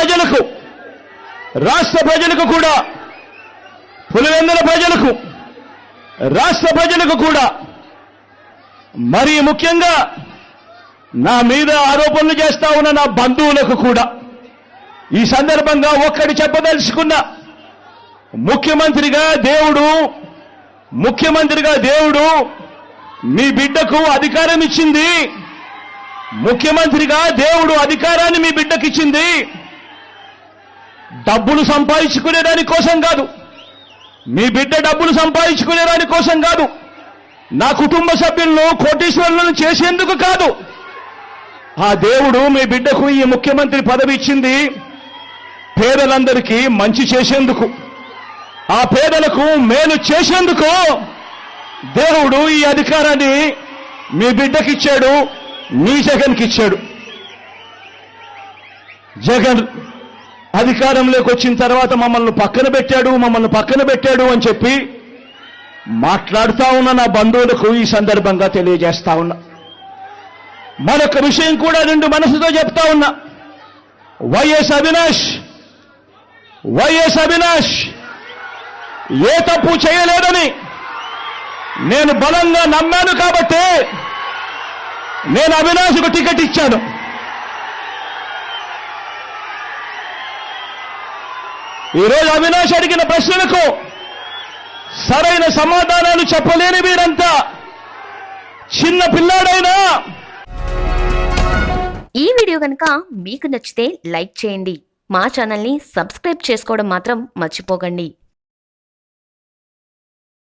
ప్రజలకు రాష్ట్ర ప్రజలకు కూడా పులివెందుల ప్రజలకు రాష్ట్ర ప్రజలకు కూడా మరి ముఖ్యంగా నా మీద ఆరోపణలు చేస్తా ఉన్న నా బంధువులకు కూడా ఈ సందర్భంగా ఒక్కడి చెప్పదలుచుకున్నా ముఖ్యమంత్రిగా దేవుడు ముఖ్యమంత్రిగా దేవుడు మీ బిడ్డకు అధికారం ఇచ్చింది ముఖ్యమంత్రిగా దేవుడు అధికారాన్ని మీ బిడ్డకిచ్చింది డబ్బులు సంపాదించుకునే దాని కోసం కాదు. మీ బిడ్డ డబ్బులు సంపాదించుకునే దాని కోసం కాదు. నా కుటుంబ సభ్యులను కోటీశ్వరులను చేసేందుకు కాదు. ఆ దేవుడు మీ బిడ్డకు ఈ ముఖ్యమంత్రి పదవి ఇచ్చింది పేదలందరికీ మంచి చేసేందుకు. ఆ పేదలకు మేలు చేసేందుకు దేవుడు ఈ అధికారాన్ని మీ బిడ్డకిచ్చాడు మీ జగన్కి ఇచ్చాడు జగన్ అధికారంలోకి వచ్చిన తర్వాత మమ్మల్ని పక్కన పెట్టాడు మమ్మల్ని పక్కన పెట్టాడు అని చెప్పి మాట్లాడుతా ఉన్న నా బంధువులకు ఈ సందర్భంగా తెలియజేస్తా ఉన్నా. మరొక విషయం కూడా రెండు మనసుతో చెప్తా ఉన్నా. వైఎస్ అవినాష్ వైఎస్ అవినాష్ ఏ తప్పు చేయలేదని నేను బలంగా నమ్మాను కాబట్టి నేను అవినాష్కు టికెట్ ఇచ్చాను. ఈరోజు అవినాష్ అడిగిన ప్రశ్నలకు సరైన సమాధానాలు చెప్పలేని వీరంతా. చిన్న పిల్లాడైనా. ఈ వీడియో కనుక మీకు నచ్చితే లైక్ చేయండి. మా ఛానల్ని సబ్స్క్రైబ్ చేసుకోవడం మాత్రం మర్చిపోకండి.